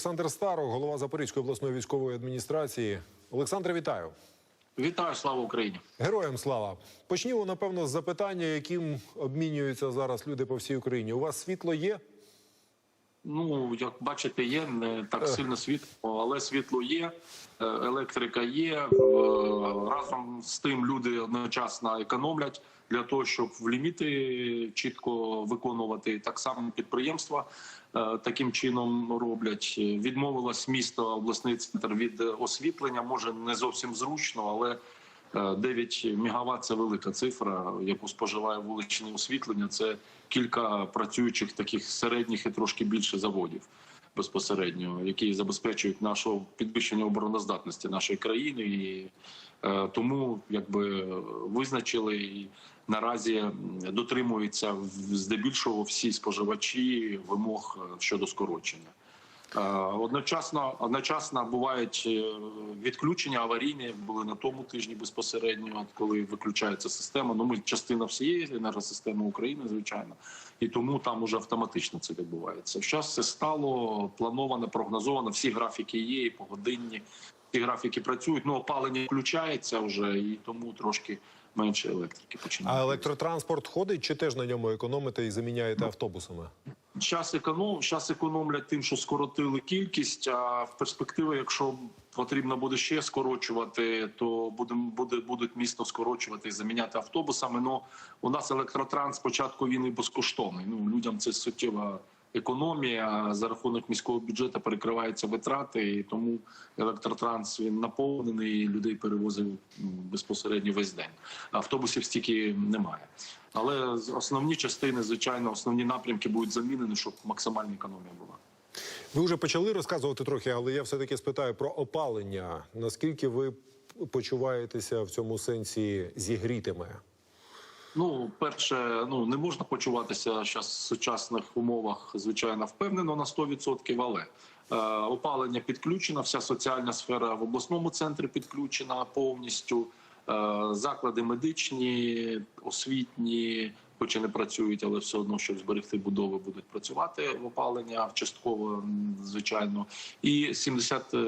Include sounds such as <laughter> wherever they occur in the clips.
Олександр Старо, голова Запорізької обласної військової адміністрації. Олександре, вітаю. Вітаю, слава Україні. Героям слава. Почнімо, напевно, з запитання, яким обмінюються зараз люди по всій Україні. У вас світло є? Ну як бачите, є не так сильно світло, але світло є, е, електрика є. Е, Разом з тим люди одночасно економлять для того, щоб в ліміти чітко виконувати. Так само підприємства е, таким чином роблять. Відмовилось місто, обласний центр від освітлення. Може не зовсім зручно, але Е, 9 мегаватт – це велика цифра, яку споживає вуличне освітлення. Це кілька працюючих таких середніх і трошки більше заводів безпосередньо, які забезпечують нашу підвищення обороноздатності нашої країни. І е, тому якби визначили і наразі дотримуються здебільшого всі споживачі вимог е, щодо скорочення. Е, Одночасно, одночасно бувають е, відключення аварійні були на тому тижні безпосередньо, коли виключається система. Ну ми частина всієї енергосистеми України, звичайно, і тому там уже автоматично це відбувається. Зараз все стало плановано, прогнозовано. Всі графіки є, і погодинні. Ці графіки працюють. Ну опалення включається вже, і тому трошки менше електрики починає. А електротранспорт ходить чи теж на ньому економите і заміняєте автобусами? Час економ, час економлять тим, що скоротили кількість. А в перспективі, якщо потрібно буде ще скорочувати, то будемо буде будуть місто скорочувати і заміняти автобусами. Ну у нас електротранс спочатку він і безкоштовний. Ну людям це суттєва економія. За рахунок міського бюджету перекриваються витрати, і тому електротранс він наповнений. і Людей перевозив безпосередньо весь день. Автобусів стільки немає. Але основні частини, звичайно, основні напрямки будуть замінені, щоб максимальна економія була. Ви вже почали розказувати трохи, але я все-таки спитаю про опалення. Наскільки ви почуваєтеся в цьому сенсі зігрітими? Ну, перше, ну не можна почуватися зараз в сучасних умовах, звичайно, впевнено на 100%, але е, опалення підключено, вся соціальна сфера в обласному центрі підключена повністю. Е, заклади медичні, освітні, хоч і не працюють, але все одно, щоб зберегти будови, будуть працювати в опалення частково, звичайно. І 70 е,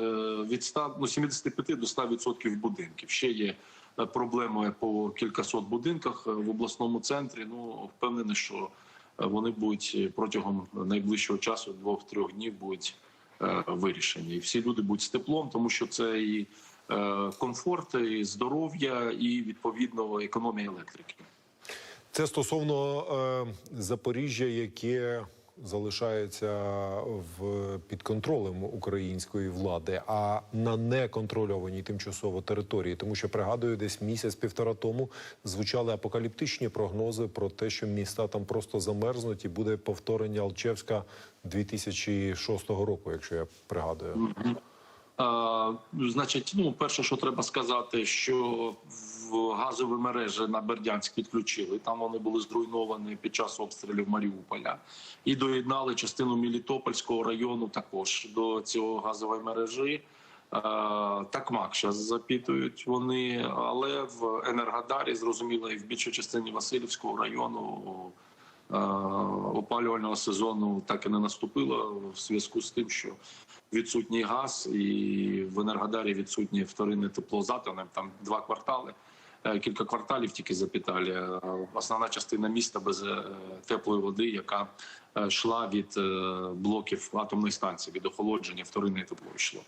від 100, ну, 75 до 100% будинків. Ще є проблеми по кількасот будинках е, в обласному центрі. Ну впевнений, що е, вони будуть е, протягом найближчого часу, двох-трьох днів, будуть е, вирішені. І всі люди будуть з теплом, тому що це і е, комфорт, і здоров'я, і відповідно економія електрики. Це стосовно е, Запоріжжя, яке залишається в під контролем української влади, а на неконтрольованій тимчасово території, тому що пригадую, десь місяць-півтора тому звучали апокаліптичні прогнози про те, що міста там просто замерзнуть, і буде повторення Алчевська 2006 року, якщо я пригадую. Значить, ну перше, що треба сказати, що газові мережі на Бердянськ підключили. Там вони були зруйновані під час обстрілів Маріуполя і доєднали частину Мелітопольського району також до цього газової мережі. А, Такмак зараз запитують вони, але в Енергодарі зрозуміло, і в більшій частині Васильівського району е, опалювального сезону так і не наступило в зв'язку з тим, що відсутній газ, і в Енергодарі відсутнє вторинне тепло з. Там два квартали, е, кілька кварталів тільки запіталі. Е, Основна частина міста без е, теплої води, яка е, йшла від е, блоків атомної станції, від охолодження вторинне тепло йшло.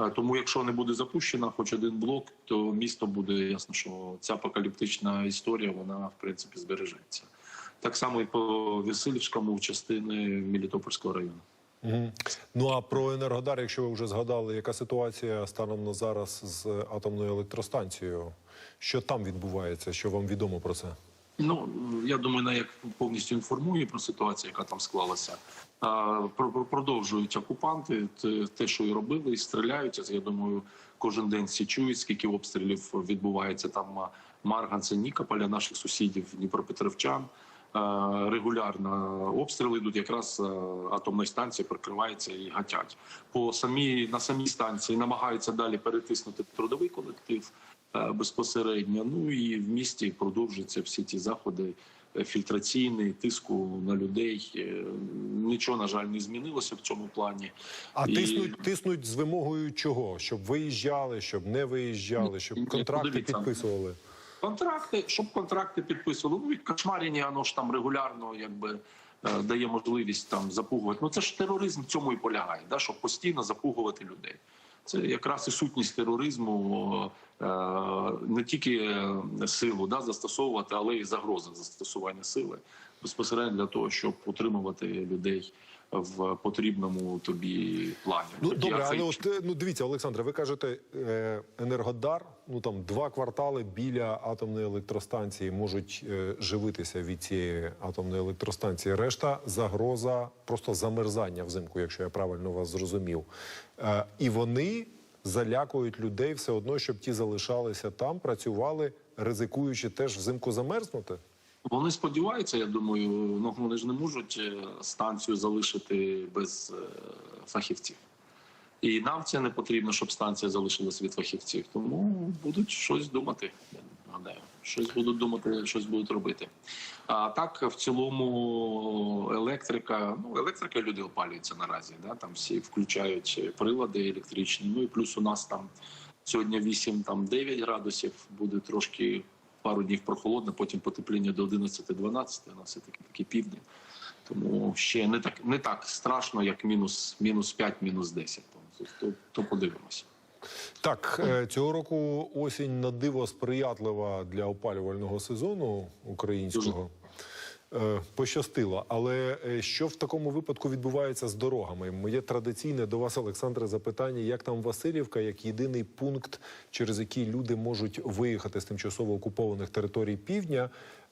Е, Тому, якщо не буде запущено хоч один блок, то місто буде ясно, що ця апокаліптична історія вона в принципі збережеться. Так само і по Васильівському частини Мелітопольського району. Мгм. Ну а про Енергодар, якщо ви вже згадали, яка ситуація станом на зараз з атомною електростанцією? Що там відбувається? Що вам відомо про це? Ну я думаю, на як повністю інформує про ситуацію, яка там склалася. А, про- про- Продовжують окупанти те- що і робили, і стріляють. Я думаю, кожен день всі чують, скільки обстрілів відбувається там марганце Нікополя, наших сусідів, Дніпропетровчан. Е, Регулярно обстріли йдуть якраз е, атомної станції прикриваються і гатять. По самій на самій станції намагаються далі перетиснути трудовий колектив е, безпосередньо. Ну і в місті продовжуються всі ті заходи фільтраційний, тиску на людей. Нічого, на жаль, не змінилося в цьому плані. А І- тиснуть, тиснуть з вимогою чого? Щоб виїжджали, щоб не виїжджали, щоб Ну, контракти підписували. Контракти, щоб контракти підписували. Ну, і кошмарення, воно ж там регулярно якби е, дає можливість там запугувати. Ну це ж тероризм в цьому і полягає, да, щоб постійно запугувати людей. Це якраз і сутність тероризму е, не тільки е, силу да, застосовувати, але й загроза застосування сили безпосередньо для того, щоб утримувати людей в потрібному тобі плані. Ну Тоді добре, але от ну дивіться, Олександре, ви кажете, е, Енергодар, ну там два квартали біля атомної електростанції можуть е, живитися від цієї атомної електростанції. Решта загроза просто замерзання взимку, якщо я правильно вас зрозумів. Е, і вони залякують людей все одно, щоб ті залишалися там, працювали, ризикуючи теж взимку замерзнути. Вони сподіваються, я думаю, ну вони ж не можуть е, станцію залишити без е, фахівців. І нам це не потрібно, щоб станція залишилась від фахівців. Тому будуть щось думати. Я гадаю, щось будуть думати, щось будуть робити. А так, в цілому, електрика, ну електрика люди опалюються наразі. Да? Там всі включають прилади електричні. Ну і плюс у нас там сьогодні 8 там 9 градусів, буде трошки пару днів прохолодно, потім потепління до 11-12, у нас все таки такі півдні. Тому ще не так не так страшно, як мінус, мінус 5, мінус 10. То, то, то подивимося. Так, е, цього року осінь на диво сприятлива для опалювального сезону українського. Е, Пощастило, але е, що в такому випадку відбувається з дорогами? Моє традиційне до вас, Олександре, запитання: як там Васильівка, як єдиний пункт, через який люди можуть виїхати з тимчасово окупованих територій півдня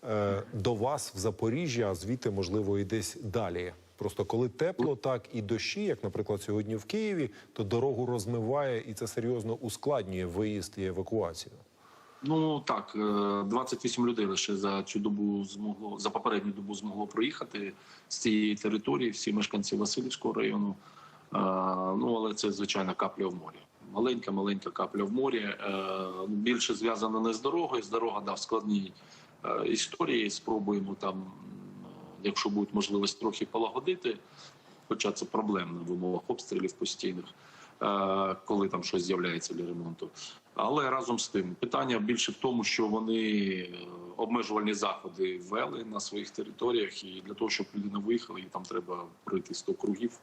е, до вас в Запоріжжя, а звідти можливо і десь далі. Просто коли тепло, так і дощі, як, наприклад, сьогодні в Києві, то дорогу розмиває і це серйозно ускладнює виїзд і евакуацію. Ну так, е, 28 людей лише за цю добу змогло за попередню добу змогло проїхати з цієї території. Всі мешканці Васильівського району. Е, Ну але це звичайна капля в морі. Маленька, маленька капля в морі. Е, Більше зв'язано не з дорогою. З дорога да, в складній е, історії. Спробуємо там, якщо буде можливість трохи полагодити. Хоча це проблемно в умовах обстрілів постійних, е, коли там щось з'являється для ремонту. Але разом з тим питання більше в тому, що вони е, обмежувальні заходи ввели на своїх територіях, і для того, щоб людина виїхала, їй там треба пройти 100 кругів.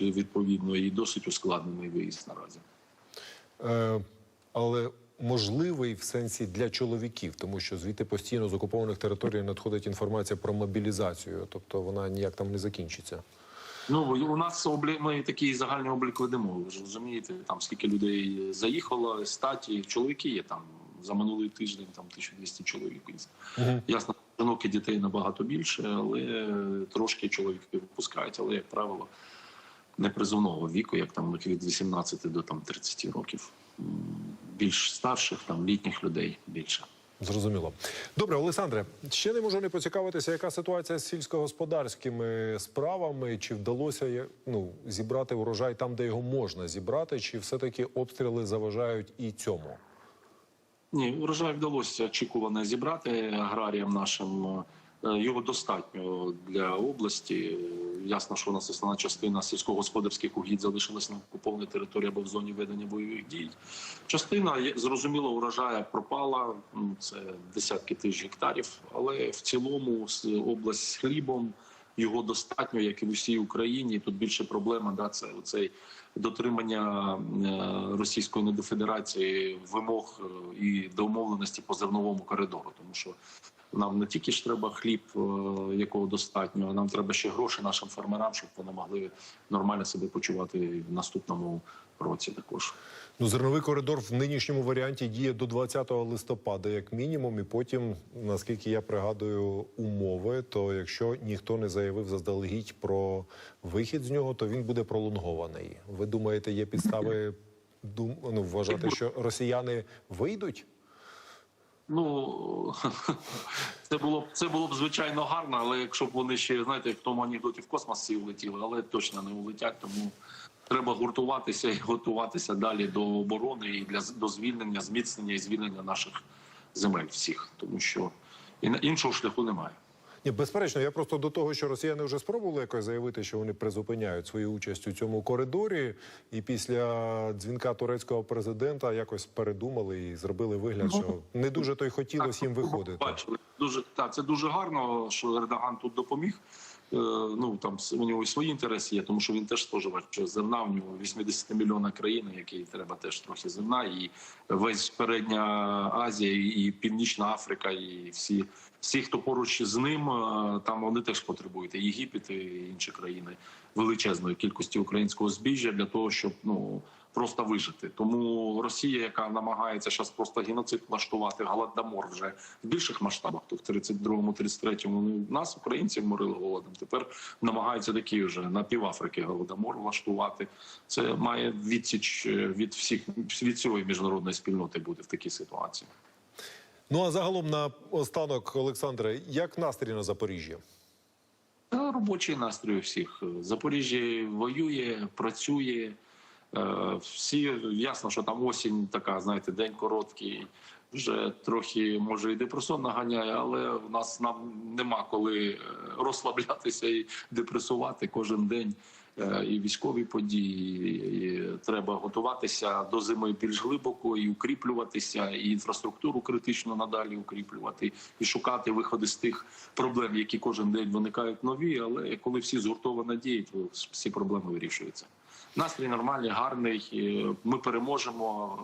Відповідно, і досить ускладнений виїзд наразі. Е, але можливий в сенсі для чоловіків, тому що звідти постійно з окупованих територій надходить інформація про мобілізацію, тобто вона ніяк там не закінчиться. Ну у нас облі... ми такий загальний облік ведемо. Ви ж розумієте, там скільки людей заїхало, статі чоловіки є там за минулий тиждень, там 1200 чоловік. Мгм. Ясно, жінок і дітей набагато більше, але трошки чоловіків випускають, але як правило, не призовного віку, як там від 18 до там 30 років. Більш старших, там літніх людей більше. Зрозуміло. Добре, Олександре, ще не можу не поцікавитися, яка ситуація з сільськогосподарськими справами. Чи вдалося ну, зібрати урожай там, де його можна зібрати, чи все-таки обстріли заважають і цьому? Ні, урожай вдалося очікувано зібрати аграріям нашим. Е, Його достатньо для області. Ясно, що у нас основна частина сільськогосподарських угідь залишилась на окупованій території або в зоні ведення бойових дій. Частина зрозуміло, урожая пропала. Це десятки тисяч гектарів. Але в цілому область з хлібом його достатньо, як і в усій Україні. Тут більше проблема да це оцей дотримання е, Російської Недофедерації вимог е, і домовленості по зерновому коридору, тому що нам не тільки ж треба хліб, е, якого достатньо, нам треба ще гроші нашим фермерам, щоб вони могли нормально себе почувати в наступному році. Також Ну, зерновий коридор в нинішньому варіанті діє до 20 листопада, як мінімум, і потім, наскільки я пригадую умови, то якщо ніхто не заявив заздалегідь про вихід з нього, то він буде пролонгований. Ви думаєте, є підстави <laughs> ну, вважати, що росіяни вийдуть? Ну <laughs> це було б це було б звичайно гарно, але якщо б вони ще знаєте, в тому анекдоті в космос всі улетіли, але точно не улетять, тому. Треба гуртуватися і готуватися далі до оборони і для до звільнення, зміцнення і звільнення наших земель всіх, тому що іншого шляху немає. Ні, безперечно, я просто до того, що росіяни вже спробували якось заявити, що вони призупиняють свою участь у цьому коридорі, і після дзвінка турецького президента якось передумали і зробили вигляд, що не дуже то й хотілося їм виходити. Бачили дуже так. Це дуже гарно, що Ердоган тут допоміг. Е, Ну там у нього свої інтереси є, тому що він теж споживач зерна. У нього 80 мільйона країни, якій треба теж трохи зерна, і весь передня Азія, і Північна Африка, і всі, всі, хто поруч з ним, е, там вони теж потребують і Єгипет і інші країни величезної кількості українського збіжжя для того, щоб ну просто вижити. Тому Росія, яка намагається зараз просто геноцид влаштувати, голодомор вже в більших масштабах, то в 32-му, 33-му ну, нас, українців, морили голодом. Тепер намагаються такі вже на півафрики голодомор влаштувати. Це має відсіч е, від всіх від цієї міжнародної спільноти бути в такій ситуації. Ну а загалом на останок, Олександре, як настрій на Запоріжжя? Робочий настрій у всіх. Запоріжжя воює, працює. Е, Всі ясно, що там осінь така, знаєте, день короткий. Вже трохи може і депресор наганяє, але в нас нам нема коли е, розслаблятися і депресувати кожен день. Е, І військові події, і треба готуватися до зими більш глибоко і укріплюватися, і інфраструктуру критично надалі укріплювати, і шукати виходи з тих проблем, які кожен день виникають нові. Але коли всі згуртовано діють, то всі проблеми вирішуються. Настрій нормальний, гарний. Ми переможемо.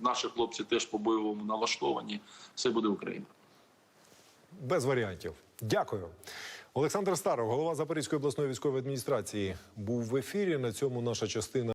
Наші хлопці теж по бойовому налаштовані. Все буде Україна. Без варіантів. Дякую. Олександр Старов, голова Запорізької обласної військової адміністрації, був в ефірі. На цьому наша частина.